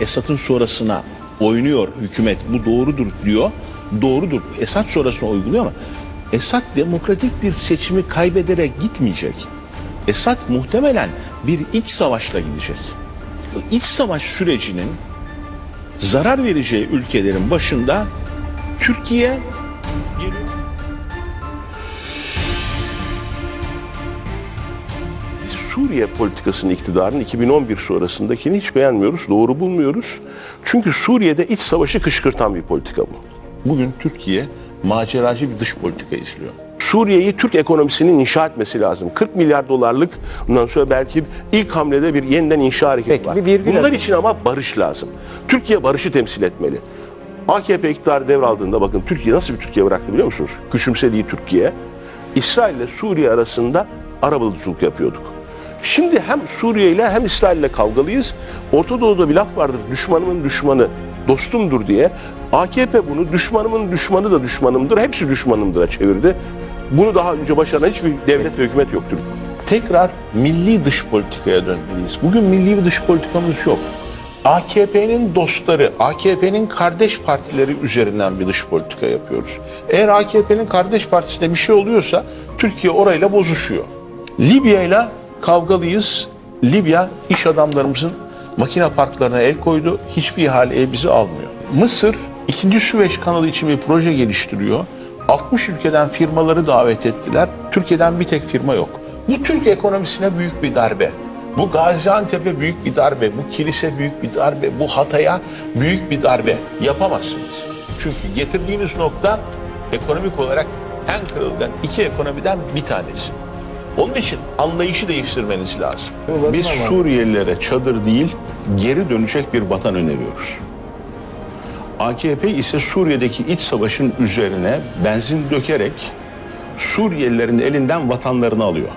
Esad'ın sonrasına oynuyor hükümet. Bu doğrudur diyor. Doğrudur. Esad sonrasına uyguluyor ama Esad demokratik bir seçimi kaybederek gitmeyecek. Esad muhtemelen bir iç savaşla gidecek. Bu iç savaş sürecinin zarar vereceği ülkelerin başında Türkiye geliyor. Suriye politikasının iktidarının 2011 sonrasındakini hiç beğenmiyoruz, doğru bulmuyoruz. Çünkü Suriye'de iç savaşı kışkırtan bir politika bu. Bugün Türkiye maceracı bir dış politika izliyor. Suriye'yi Türk ekonomisinin inşa etmesi lazım. 40 milyar dolarlık bundan sonra belki ilk hamlede bir yeniden inşa hareketi Peki, var. bir virgül Bunlar için ama barış lazım. Türkiye barışı temsil etmeli. AKP iktidarı devraldığında bakın Türkiye nasıl bir Türkiye bıraktı biliyor musunuz? Küçümsediği Türkiye. İsrail ile Suriye arasında arabuluculuk yapıyorduk. Şimdi hem Suriye ile hem İsrail ile kavgalıyız. Orta Doğu'da bir laf vardır. Düşmanımın düşmanı dostumdur diye. AKP bunu düşmanımın düşmanı da düşmanımdır. Hepsi düşmanımdır'a çevirdi. Bunu daha önce başaran hiçbir devlet ve hükümet yoktur. Tekrar milli dış politikaya dönmeliyiz. Bugün milli bir dış politikamız yok. AKP'nin dostları, AKP'nin kardeş partileri üzerinden bir dış politika yapıyoruz. Eğer AKP'nin kardeş partisinde bir şey oluyorsa Türkiye orayla bozuşuyor. Libya ile kavgalıyız. Libya iş adamlarımızın makine parklarına el koydu. Hiçbir ihaleye bizi almıyor. Mısır ikinci Süveyş kanalı için bir proje geliştiriyor. 60 ülkeden firmaları davet ettiler. Türkiye'den bir tek firma yok. Bu Türk ekonomisine büyük bir darbe. Bu Gaziantep'e büyük bir darbe, bu kilise büyük bir darbe, bu Hatay'a büyük bir darbe yapamazsınız. Çünkü getirdiğiniz nokta ekonomik olarak en kırılgan iki ekonomiden bir tanesi. Onun için anlayışı değiştirmeniz lazım. Biz Suriyelilere çadır değil, geri dönecek bir vatan öneriyoruz. AKP ise Suriye'deki iç savaşın üzerine benzin dökerek Suriyelilerin elinden vatanlarını alıyor.